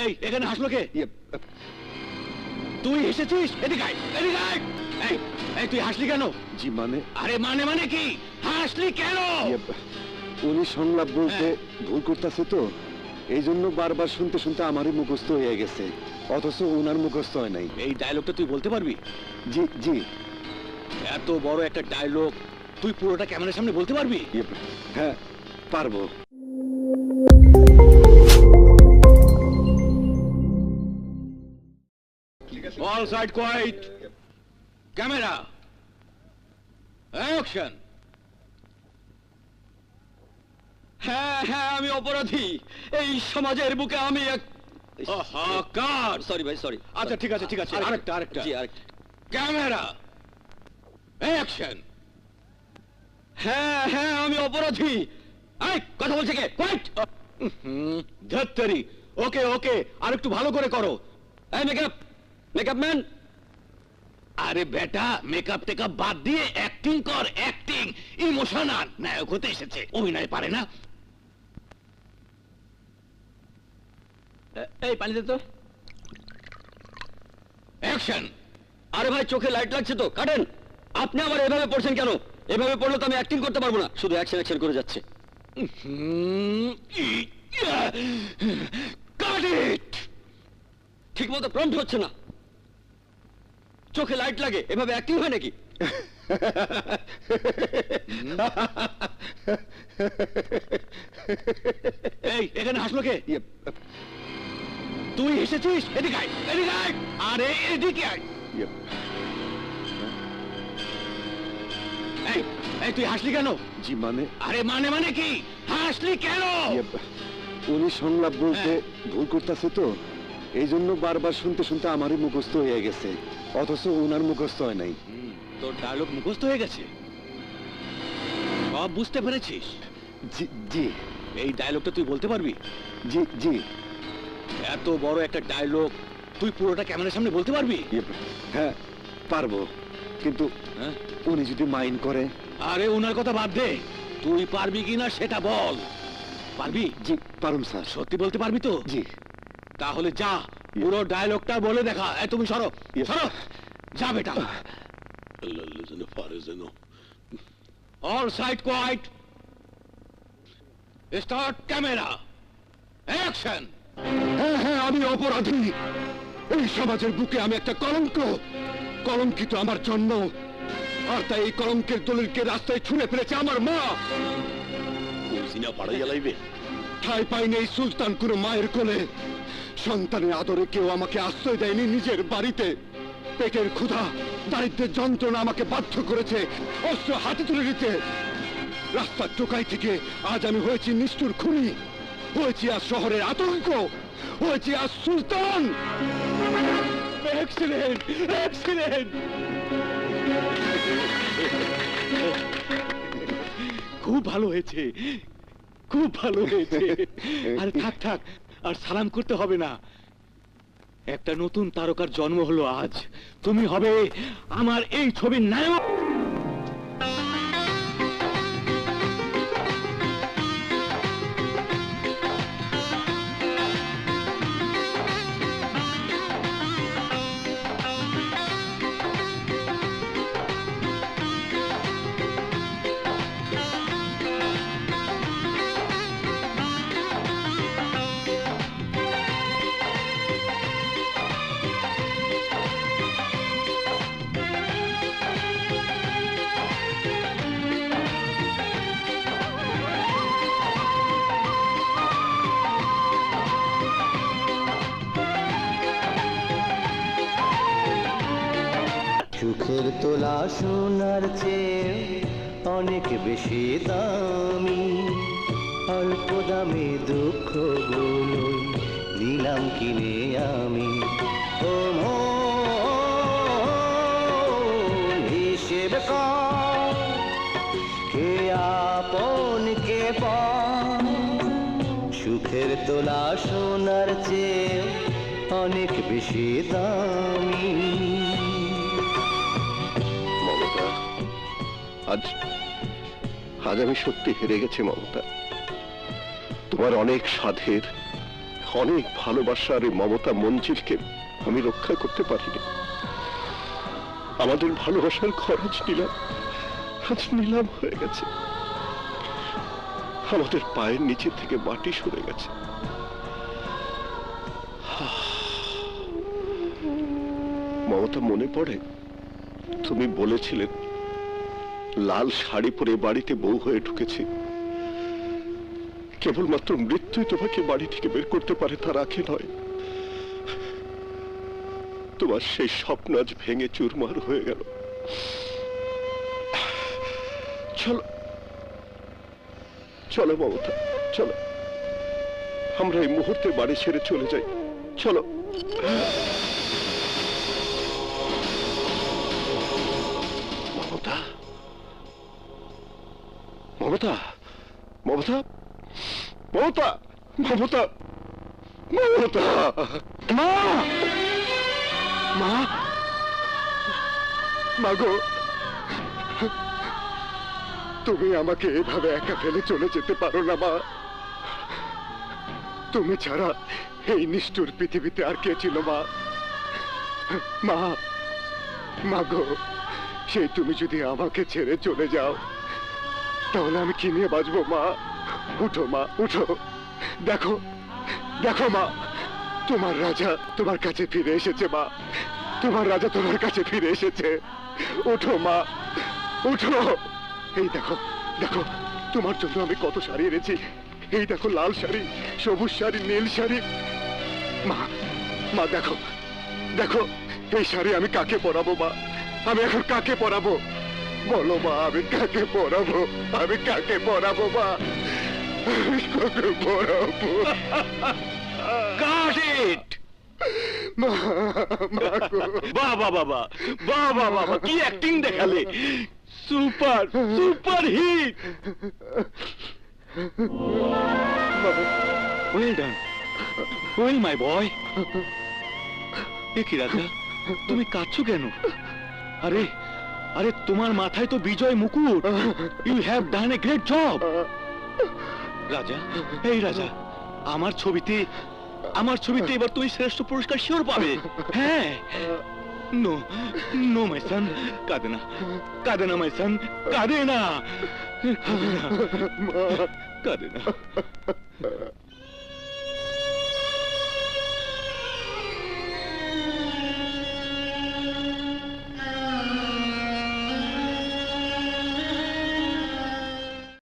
এই এখানে হাসলো কে? তুই এসেছিস এদিকে আয়, এদিকে আয়। এই এই তুই হাসলি কেন? জি মানে? আরে মানে মানে কি? হাসলি কেন? উনি সংলাপ বলতে হ্যাঁ। ভুল করতেছে তো। এই জন্য বারবার শুনতে শুনতে আমারই মুখস্থ হয়ে গেছে। অথচ ওনার মুখস্থ হয় নাই। এই ডায়লগটা তুই বলতে পারবি? জি জি। এত বড় একটা ডায়লগ তুই পুরোটা ক্যামেরার সামনে বলতে পারবি? ইয়ে, হ্যাঁ পারব। All side quiet camera. Action হ্যাঁ হ্যাঁ আমি অপরাধী। এই সমাজের বুকে আমি এক কার? সরি ভাই সরি আচ্ছা ঠিক আছে ঠিক আছে। আরেকটা আরেকটা জি আরেকটা। ক্যামেরা। অ্যাকশন হ্যাঁ হ্যাঁ আমি অপরাধী। এই, কথা বলছে কে? কোয়াইট ধত্তরি, ওকে ওকে, আর একটু ভালো করে করো। এই মেকআপ মেকআপ ম্যান আরে বেটা মেকআপ টেকআপ বাদ দিয়ে অ্যাক্টিং কর অ্যাক্টিং ইমোশনাল। নায়ক হতে এসেছে। অভিনয় পারে না। এই, পানি দে তো। অ্যাকশন আরে ভাই, চোখে লাইট লাগছে তো, কাটেন। আপনি আবার এভাবে পড়ছেন কেন? এভাবে পড়লে তো আমি অ্যাক্টিং করতে পারব না। শুধু অ্যাকশন অ্যাকশন করে যাচ্ছে। ঠিক মতো প্রম্পট হচ্ছে না। চোখে লাইট লাগে এভাবে অ্যাক্টিং হয় নাকি? এই এখানে হাসলো কে? ইয়ে, তুই এসেছিস এদিকে আয় এদিকে আয়! আরে এদিকে আয়! এই তুই হাসলি কেন? জি মানে? আরে মানে মানে কি? হাসলি কেন? ইয়ে, উনি সংলাপ বলতে হ্যাঁ। ভুল করতেছে তো। এই জন্য বারবার শুনতে শুনতে আমারই মুখস্থ হয়ে গেছে। অথচ ওনার মুখস্থ হয় নাই। তোর ডায়লগ মুখস্থ হয়ে গেছে? সব বুঝতে পেরেছিস? জি জি। এই ডায়লগটা তুই বলতে পারবি? জি জি। এত বড় একটা ডায়লগ তুই পুরোটা ক্যামেরার সামনে বলতে পারবি? ইয়ে, হ্যাঁ পারব। কিন্তু হ্যাঁ? উনি যদি মাইন্ড করে আরে ওনার কথা বাদ দে। তুই পারবি কিনা সেটা বল। পারবি? জি পারুম স্যার। সত্যি বলতে পারবি তো? জি। তাহলে যা পুরো ডায়লগটা বলে দেখা। এ তুমি সরো. সরো। যা বেটা। All side quiet start camera action হ্যাঁ হ্যাঁ আমি অপরাধী। এই সমাজের বুকে আমি একটা কলঙ্ক। কলঙ্কিত আমার জন্ম। আর তাই এই কলঙ্কের দলিলকে রাস্তায় ছুঁড়ে ফেলেছে আমার মা। সিনা পাড়াইয়া লাইবে ঠাই পাইনি এই সুলতান কোনো মায়ের কোলে। সন্তানের আদরে কেউ আমাকে আশ্রয় দেয়নি নিজের বাড়িতে। পেটের ক্ষুধা দারিদ্রের যন্ত্রণা আমাকে বাধ্য করেছে। অস্ত্র হাতে তুলে নিতে রাস্তার টোকাই থেকে আজ আমি হয়েছি নিষ্ঠুর খুনি। হয়েছি আজ শহরের আতঙ্ক। হয়েছি আজ সুলতান। এক্সিলেন্ট এক্সিলেন্ট খুব ভালো হয়েছে। খুব ভালো হয়েছে। আরে থাক থাক, আর সালাম করতে হবে না। একটা নতুন তারকার জন্ম হলো আজ। তুমি হবে আমার এই ছবির নায়ক। তোলা সোনার চেয়ে অনেক বেশি দামি। অল্প দামে দুঃখ গুলোই নিলাম কিনে আমি। হিসেব কে আপন, কে সুখের তোলা সোনার চেয়ে অনেক বেশি দামি। আজ আজ আমি সত্যি হেরে গেছি মমতা। তোমার অনেক সাধের, অনেক ভালোবাসার এই মমতা মঞ্জিলকে আমি রক্ষা করতে পারিনি। আমাদের ভালোবাসার খরচ নিলাম আজ নিলাম হয়ে গেছে। আমাদের পায়ের নিচে থেকে মাটি সরে গেছে। মমতা, মনে পড়ে? তুমি বলেছিলে লাল শাড়ি পরে বাড়িতে বউ হয়ে ঢুকেছি। কেবলমাত্র মৃত্যুই তোমাকে বাড়ি থেকে বের করতে পারে তার আগে নয়। তোমার সেই স্বপ্ন আজ ভেঙে চুরমার হয়ে গেল। চলো। চলো মমতা, চলো। আমরা এই মুহূর্তে বাড়ি ছেড়ে চলে যাই। চলো। মমতা মমতা মমতা মমতা মমতা। মা! মা! মাগো তুমি আমাকে এভাবে একা ফেলে চলে যেতে পারো না, মা। তুমি ছাড়া এই নিষ্ঠুর পৃথিবীতে আর কে ছিল, মা? মা মাগো সেই তুমি যদি আমাকে ছেড়ে চলে যাও তাহলে আমি কি নিয়ে বাঁচবো, মা? উঠো মা, উঠো। দেখো দেখো, মা, তোমার রাজা তোমার কাছে ফিরে এসেছে, মা। তোমার রাজা তোমার কাছে ফিরে এসেছে। উঠো, মা, উঠো। এই দেখো দেখো, তোমার জন্য আমি কত শাড়ি এনেছি। এই দেখো, লাল শাড়ি, সবুজ শাড়ি, নীল শাড়ি। মা মা, দেখো দেখো, এই শাড়ি আমি কাকে পরাবো, মা? আমি এখন কাকে পরাবো? বলো মা আমি কাকে পড়াবো আমি কাকে পড়াবো মা? কাকে পড়াবো বাবা বাবা বাবা বাবা কি অ্যাক্টিং দেখালে? Super super hit well done well my boy এ রাজা? তুমি কাঁদছো কেন? আরে আরে, তোমার মাথায় তো বিজয় মুকুট। You have done a great job রাজা, এই রাজা, আমার ছবিতে আমার ছবিতে এবার তুমি শ্রেষ্ঠ পুরস্কার শিওর পাবে। হ্যাঁ। নো নো মাই সান কাঁদে না কাঁদে না মাই সান কাঁদে না। কাঁদে না।